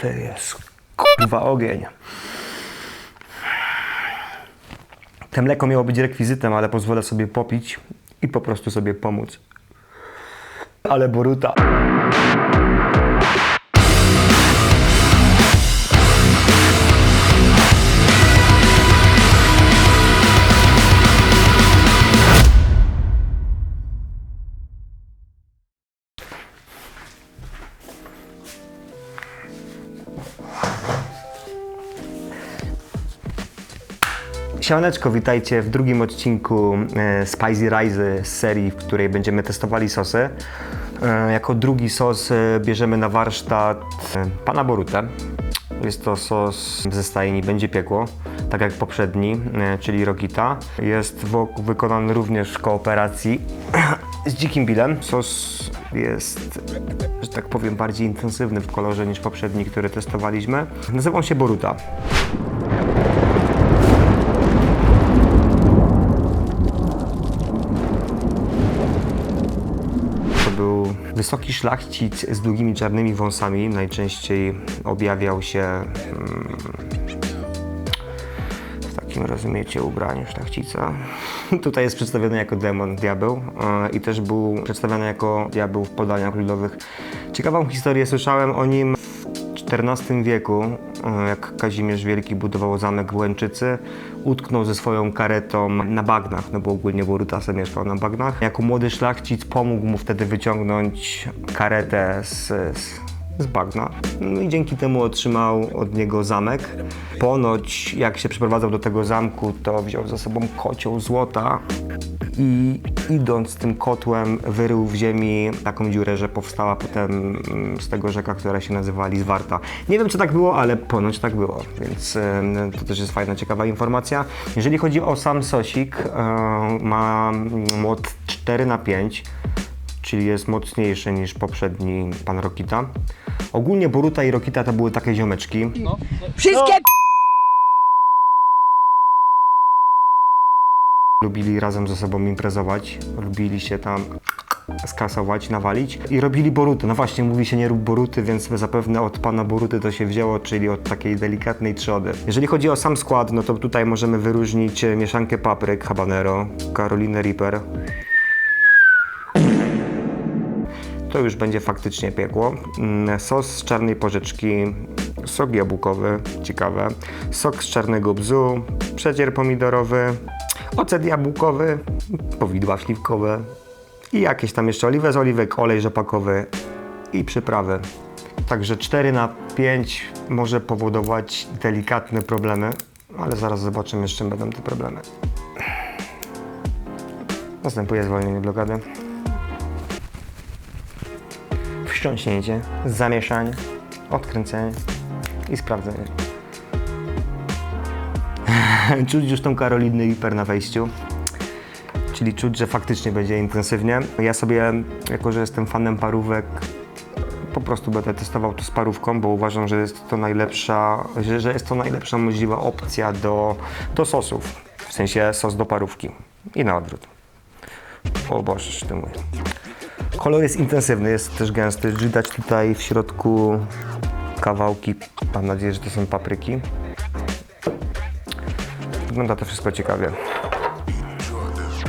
To jest kurwa ogień. Te mleko miało być rekwizytem, ale pozwolę sobie popić i po prostu sobie pomóc. Ale boruta. Siemaneczko, witajcie w drugim odcinku e, Spicy Rice z serii, w której będziemy testowali sosy. E, jako drugi sos e, bierzemy na warsztat Pana Borutę. Jest to sos ze stajni Będzie Piekło, tak jak poprzedni, czyli Rokita. Jest wykonany również w kooperacji z Dzikim Billem. Sos jest, że tak powiem, bardziej intensywny w kolorze niż poprzedni, który testowaliśmy. Nazywał się Boruta. To był wysoki szlachcic z długimi czarnymi wąsami. Najczęściej objawiał się mm, w takim, rozumiecie, ubraniu szlachcica. Tutaj jest przedstawiony jako demon, diabeł e, i też był przedstawiony jako diabeł w podaniach ludowych. Ciekawą historię słyszałem o nim w XIV wieku, jak Kazimierz Wielki budował zamek w Łęczycy, utknął ze swoją karetą na bagnach, no bo ogólnie Boruta mieszkał na bagnach. Jako młody szlachcic pomógł mu wtedy wyciągnąć karetę z, z, z bagna. No i dzięki temu otrzymał od niego zamek. Ponoć jak się przeprowadzał do tego zamku, to wziął ze sobą kocioł złota i idąc tym kotłem wyrył w ziemi taką dziurę, że powstała potem mm, z tego rzeka, która się nazywa Lizwarta. Nie wiem, czy tak było, ale ponoć tak było, więc to też jest fajna, ciekawa informacja. Jeżeli chodzi o sam sosik, e, ma moc 4 na 5 czyli jest mocniejszy niż poprzedni pan Rokita. Ogólnie Boruta i Rokita to były takie ziomeczki. Wszystkie Lubili razem ze sobą imprezować, lubili się tam skasować, nawalić i robili boruty. No właśnie, mówi się nie rób boruty, więc zapewne od pana boruty to się wzięło, czyli od takiej delikatnej trzody. Jeżeli chodzi o sam skład, no to tutaj możemy wyróżnić mieszankę papryk habanero, Carolinę Reaper. To już będzie faktycznie piekło. Mm, Sos z czarnej porzeczki, sok jabłkowy, ciekawe, sok z czarnego bzu, przecier pomidorowy, ocet jabłkowy, powidła śliwkowe i jakieś tam jeszcze oliwę z oliwek, olej rzepakowy i przyprawy. Także 4 na 5 może powodować delikatne problemy, ale zaraz zobaczymy, z czym będą te problemy. Następuje zwolnienie blokady wstrząśnięcie, zamieszanie, odkręcenie i sprawdzenie. czuć już tą Karolinę Hiper na wejściu, czyli czuć, że faktycznie będzie intensywnie. Ja sobie, jako że jestem fanem parówek, po prostu będę testował to z parówką, bo uważam, że jest to najlepsza, że, że jest to najlepsza możliwa opcja do, do sosów. W sensie sos do parówki i na odwrót. O Boże, ty mój. Kolor jest intensywny, jest też gęsty. Widać tutaj w środku kawałki, mam nadzieję, że to są papryki. Wygląda to wszystko ciekawie.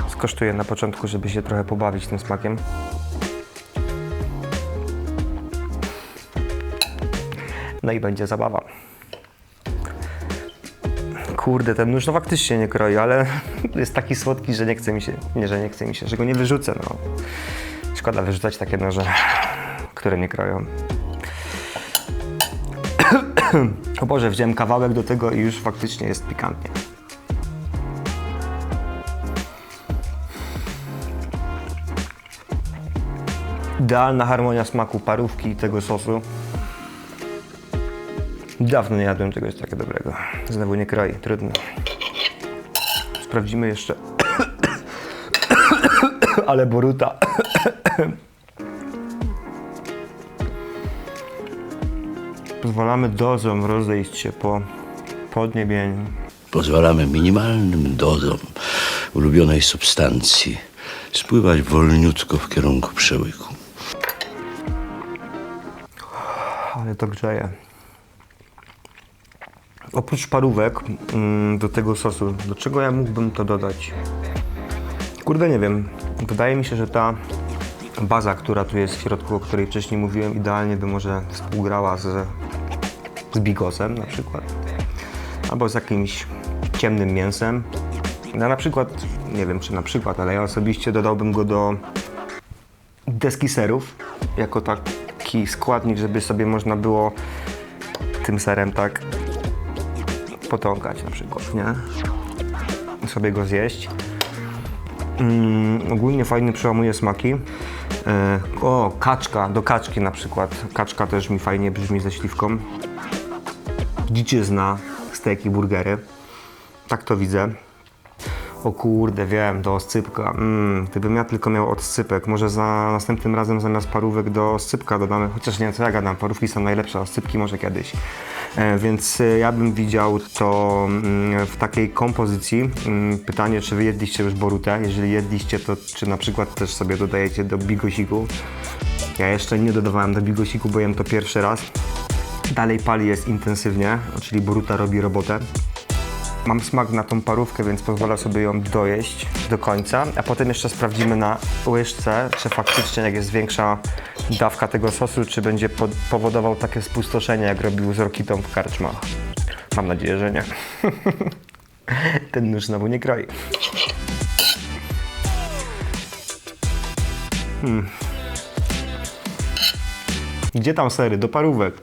Skosztuję na początku, żeby się trochę pobawić tym smakiem. No i będzie zabawa. Kurde, ten nóż no faktycznie nie kroi, ale jest taki słodki, że nie chce mi się, nie, że nie chce mi się, że go nie wyrzucę, no. Szkoda wyrzucać takie noże, które nie kroją. o Boże, wziąłem kawałek do tego i już faktycznie jest pikantnie. Idealna harmonia smaku parówki i tego sosu. Dawno nie jadłem czegoś takiego dobrego. Znowu nie kroi, trudno. Sprawdzimy jeszcze. Ale boruta. Pozwalamy dozom rozejść się po podniebieniu. Pozwalamy minimalnym dozom ulubionej substancji spływać wolniutko w kierunku przełyku. Ale to grzeje. Oprócz parówek mm, do tego sosu, do czego ja mógłbym to dodać? Kurde, nie wiem. Wydaje mi się, że ta baza, która tu jest w środku, o której wcześniej mówiłem, idealnie by może współgrała z, z bigosem na przykład. Albo z jakimś ciemnym mięsem. Ja na przykład, nie wiem czy na przykład, ale ja osobiście dodałbym go do deski serów, jako taki składnik, żeby sobie można było tym serem tak potąkać na przykład, nie? Sobie go zjeść. Mm, ogólnie fajnie przełamuje smaki. E, o, kaczka, do kaczki na przykład. Kaczka też mi fajnie brzmi ze śliwką. Dziczyzna, steki, burgery. Tak to widzę. O kurde, wiem, do oscypka. Mm, gdybym ja tylko miał oscypek, może za następnym razem zamiast parówek do oscypka dodamy, chociaż nie co ja gadam, parówki są najlepsze, oscypki może kiedyś. E, więc e, ja bym widział to mm, w takiej kompozycji. Mm, pytanie, czy wy jedliście już borutę? Jeżeli jedliście, to czy na przykład też sobie dodajecie do bigosiku? Ja jeszcze nie dodawałem do bigosiku, bo jem to pierwszy raz. Dalej pali jest intensywnie, czyli boruta robi robotę. Mam smak na tą parówkę, więc pozwolę sobie ją dojeść do końca, a potem jeszcze sprawdzimy na łyżce, czy faktycznie jak jest większa dawka tego sosu, czy będzie po- powodował takie spustoszenie, jak robił z Rokitą w karczmach. Mam nadzieję, że nie. Ten nóż znowu nie kroi. Hmm. Gdzie tam sery? Do parówek.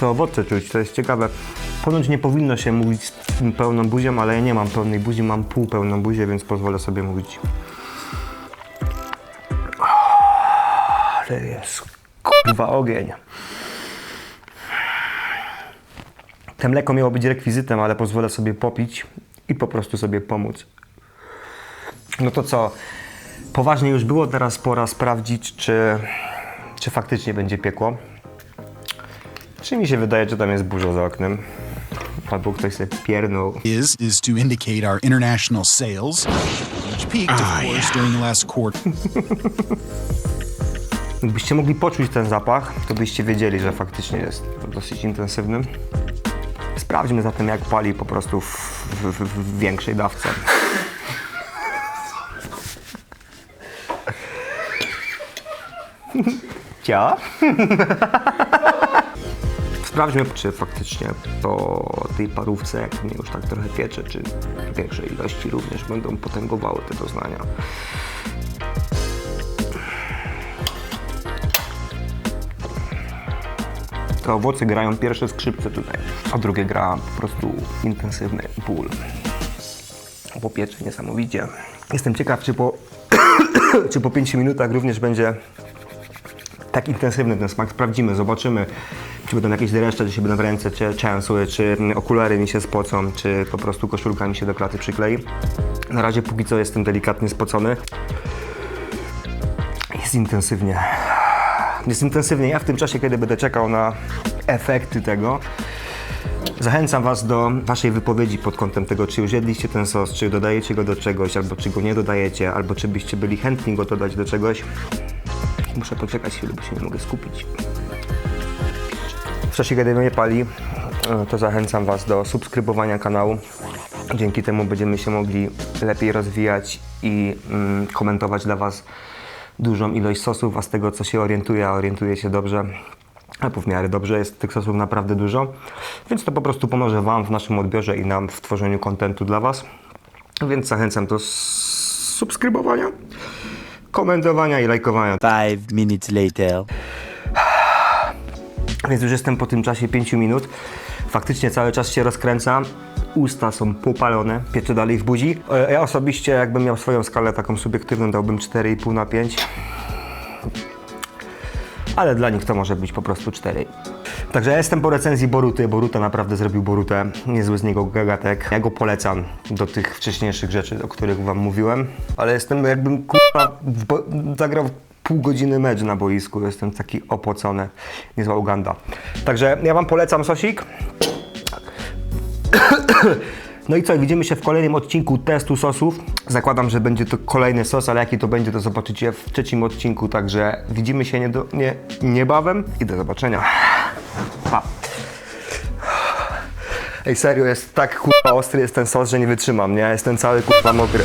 To owoce czuć, to jest ciekawe. Ponoć nie powinno się mówić z pełną buzią, ale ja nie mam pełnej buzi, mam półpełną buzię, więc pozwolę sobie mówić. Ale jest kurwa ogień. Te mleko miało być rekwizytem, ale pozwolę sobie popić i po prostu sobie pomóc. No to co? Poważnie już było, teraz pora sprawdzić, czy, czy faktycznie będzie piekło. Czy mi się wydaje, że tam jest burza za oknem? Albo ktoś sobie piernął. is is to indicate our international sales, which peaked, of course, during the last quarter. Gdybyście mogli poczuć ten zapach, to byście wiedzieli, że faktycznie jest dosyć intensywny. Sprawdźmy zatem, jak pali po prostu w, w, w, w większej dawce. Cia? Sprawdźmy, czy faktycznie po tej parówce, jak mnie już tak trochę piecze, czy większe ilości również będą potęgowały te doznania. Te owoce grają pierwsze skrzypce tutaj, a drugie gra po prostu intensywny ból. Bo piecze niesamowicie. Jestem ciekaw, czy po, czy po 5 minutach również będzie tak intensywny ten smak. Sprawdzimy, zobaczymy, czy będą jakieś dreszcze, czy się będą w ręce czy częsły, czy okulary mi się spocą, czy po prostu koszulka mi się do klaty przyklei. Na razie póki co jestem delikatnie spocony. Jest intensywnie. Jest intensywnie. Ja w tym czasie, kiedy będę czekał na efekty tego, zachęcam Was do Waszej wypowiedzi pod kątem tego, czy już jedliście ten sos, czy dodajecie go do czegoś, albo czy go nie dodajecie, albo czy byście byli chętni go dodać do czegoś. Muszę poczekać chwilę, bo się nie mogę skupić. W czasie, kiedy mnie pali, e, to zachęcam Was do subskrybowania kanału. Dzięki temu będziemy się mogli lepiej rozwijać i mm, komentować dla Was dużą ilość sosów, a z tego co się orientuję, a orientuję się dobrze, albo w miarę dobrze, jest tych sosów naprawdę dużo, więc to po prostu pomoże Wam w naszym odbiorze i nam w tworzeniu kontentu dla Was. Więc zachęcam do subskrybowania, komentowania i lajkowania. Five minutes later. Więc już jestem po tym czasie 5 minut. Faktycznie cały czas się rozkręca. Usta są popalone, piecze dalej w buzi. E, Ja osobiście, jakbym miał swoją skalę taką subiektywną, dałbym 4,5 na 5. Ale dla nich to może być po prostu 4. Także ja jestem po recenzji Boruty. Boruta naprawdę zrobił Borutę. Niezły z niego gagatek. Ja go polecam do tych wcześniejszych rzeczy, o których wam mówiłem. Ale jestem jakbym kurwa zagrał pół godziny mecz na boisku. Jestem taki opocony. Niezła Uganda. Także ja wam polecam sosik. No i co, widzimy się w kolejnym odcinku testu sosów. Zakładam, że będzie to kolejny sos, ale jaki to będzie, to zobaczycie w trzecim odcinku. Także widzimy się nie nie, niebawem i do zobaczenia. Pa. Ej, serio, jest tak kurwa ostry jest ten sos, że nie wytrzymam, nie? Jestem cały kurwa mokry.